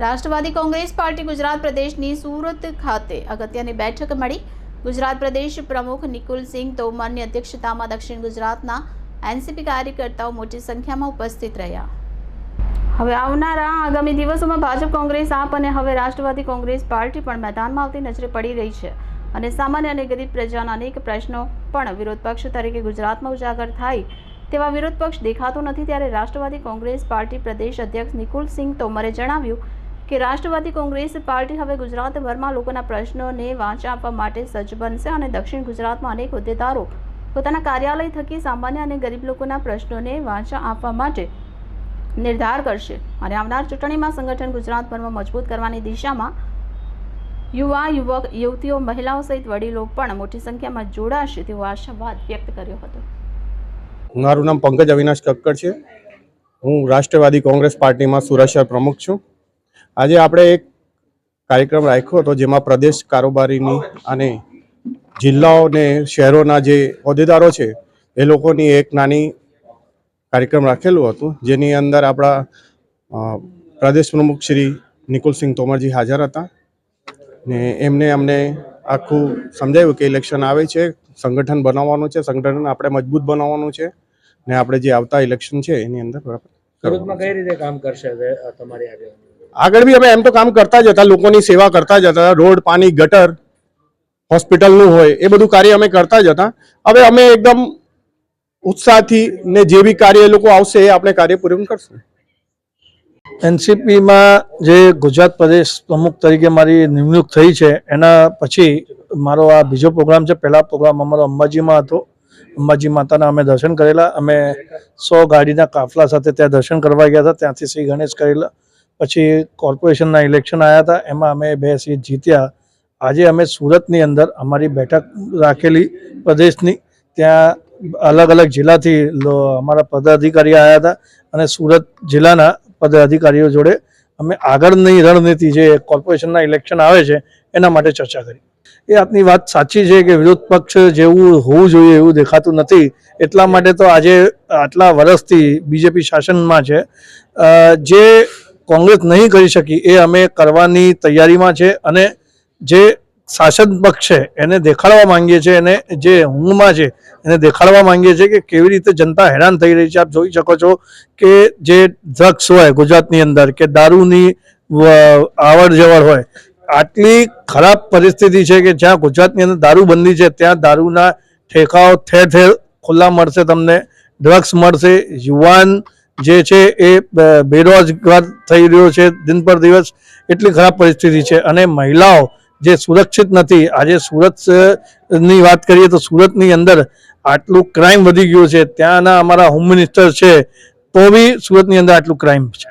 રાષ્ટ્રવાદી Congress party Gujarat પ્રદેશની સુરત ખાતે અગત્યની બેઠક મળી. ગુજરાત પ્રદેશ પ્રમુખ નિકુલસિંહ તોમરની અધ્યક્ષતામાં દક્ષિણ ગુજરાતના એનસીપી કાર્યકર્તાઓ મોટી સંખ્યામાં ઉપસ્થિત રહ્યા. હવે આવનારા આગામી દિવસોમાં ભાજપ કોંગ્રેસ આપ અને હવે રાષ્ટ્રવાદી કોંગ્રેસ પાર્ટી પણ મેદાનમાં આવતી નજરે પડી રહી છે અને સામાન્ય અને ગરીબ પ્રજાના અનેક પ્રશ્નો પણ વિરોધ પક્ષ તરીકે ગુજરાતમાં ઉજાગર થાય તેવા વિરોધ પક્ષ દેખાતો નથી ત્યારે રાષ્ટ્રવાદી કોંગ્રેસ પાર્ટી પ્રદેશ અધ્યક્ષ નિકુલસિંહ તોમરે જણાવ્યું કે રાષ્ટ્રવાદી કોંગ્રેસ પાર્ટી હવે ગુજરાતભરમાં લોકોના પ્રશ્નોને વાંચા આપવા માટે સજ્જ બનશે અને દક્ષિણ ગુજરાતમાં અનેક હોદ્દેદારો પોતાના કાર્યાલય થકી સામાન્ય અને ગરીબ લોકોના પ્રશ્નોને વાંચા આપવા માટે નિર્ધાર કરશે. અને આવનાર ચૂંટણીમાં સંગઠન ગુજરાતભરમાં મજબૂત કરવાની દિશામાં યુવા, યુવક, યુવતીઓ, મહિલાઓ સહિત વડીલો પણ મોટી સંખ્યામાં જોડાશે તેવો આશાવાદ વ્યક્ત કર્યો હતો. મારું નામ પંકજ અવિનાશ કક્કડ છે. હું રાષ્ટ્રવાદી કોંગ્રેસ પાર્ટીમાં સુરત પ્રમુખ છું. આજે આપણે એક કાર્યક્રમ રાખ્યો હતો જેમાં પ્રદેશ કારોબારીની અને જિલ્લાઓ ને શહેરોના જે હોદ્દેદારો છે, એ લોકોની એક નાની કાર્યક્રમ રાખેલું હતું, જેની અંદર આપણા પ્રદેશ પ્રમુખ શ્રી નિકુલસિંહ તોમરજી હાજર હતા. ને એમને અમને આખું સમજાવ્યું કે ઇલેક્શન આવે છે, સંગઠન બનાવવાનું છે, સંગઠન આપણે મજબૂત બનાવવાનું છે, ને આપણે જે આવતા ઇલેક્શન છે, એની અંદર બરાબર કઈ રીતે કામ કરશે તમારી આગેવાની આગળ બી અમે એમ તો કામ કરતા જ હતા, લોકોની સેવા કરતા જ હતા, રોડ, પાણી, ગટર, હોસ્પિટલનું હોય, એ બધું કાર્ય અમે કરતા જ હતા. હવે અમે એકદમ ઉત્સાહથી ને જે બી કાર્ય એ લોકો આવશે એ આપણે કાર્ય પૂરું કરશું. એનસીપીમાં જે ગુજરાત પ્રદેશ પ્રમુખ તરીકે મારી નિમણૂક થઈ છે, એના પછી મારો આ બીજો પ્રોગ્રામ છે, પહેલા પ્રોગ્રામ અમારો અંબાજીમાં હતો. અંબાજી માતાના અમે દર્શન કરેલા. અમે સો ગાડીના કાફલા સાથે ત્યાં દર્શન કરવા ગયા હતા. ત્યાંથી શ્રી ગણેશ કરેલા. પછી કોર્પોરેશનના ઇલેક્શન આવ્યા હતા, એમાં અમે બે સીટ જીત્યા. આજે અમે સુરતની અંદર અમારી બેઠક રાખેલી પ્રદેશની, ત્યાં અલગ અલગ જિલ્લાથી અમારા પદાધિકારી આવ્યા હતા અને સુરત જિલ્લાના પદાધિકારીઓ જોડે અમે આગળની રણનીતિ જે કોર્પોરેશનના ઇલેક્શન આવે છે, એના માટે ચર્ચા કરી. એ આપની વાત સાચી છે કે વિરોધ પક્ષ જેવું હોવું જોઈએ એવું દેખાતું નથી. એટલા માટે તો આજે આટલા વર્ષથી બીજેપી શાસનમાં છે. જે કોંગ્રેસ નહીં કરી શકી, એ અમે કરવાની તૈયારીમાં છે અને જે શાસન પક્ષ છે એને દેખાડવા માંગીએ છીએ અને જે ઊંઘમાં છે એને દેખાડવા માંગીએ છીએ કે કેવી રીતે જનતા હેરાન થઈ રહી છે. આપ જોઈ શકો છો કે જે ડ્રગ્સ હોય ગુજરાતની અંદર કે દારૂની આવડ જવડ હોય, આટલી ખરાબ પરિસ્થિતિ છે કે જ્યાં ગુજરાતની અંદર દારૂબંધી છે, ત્યાં દારૂના ઠેકાઓ ઠેર ઠેર ખુલ્લા મળશે તમને, ડ્રગ્સ મળશે, યુવાન જે છે એ બેરોજગાર થઈ રહ્યો છે દિન પર દિવસ એટલી ખરાબ પરિસ્થિતિ છે. અને મહિલાઓ જે સુરક્ષિત નથી, આજે સુરતની વાત કરીએ તો સુરતની અંદર આટલું ક્રાઇમ વધી ગયું છે. ત્યાંના અમારા હોમ મિનિસ્ટર છે, તો બી સુરતની અંદર આટલું ક્રાઇમ છે.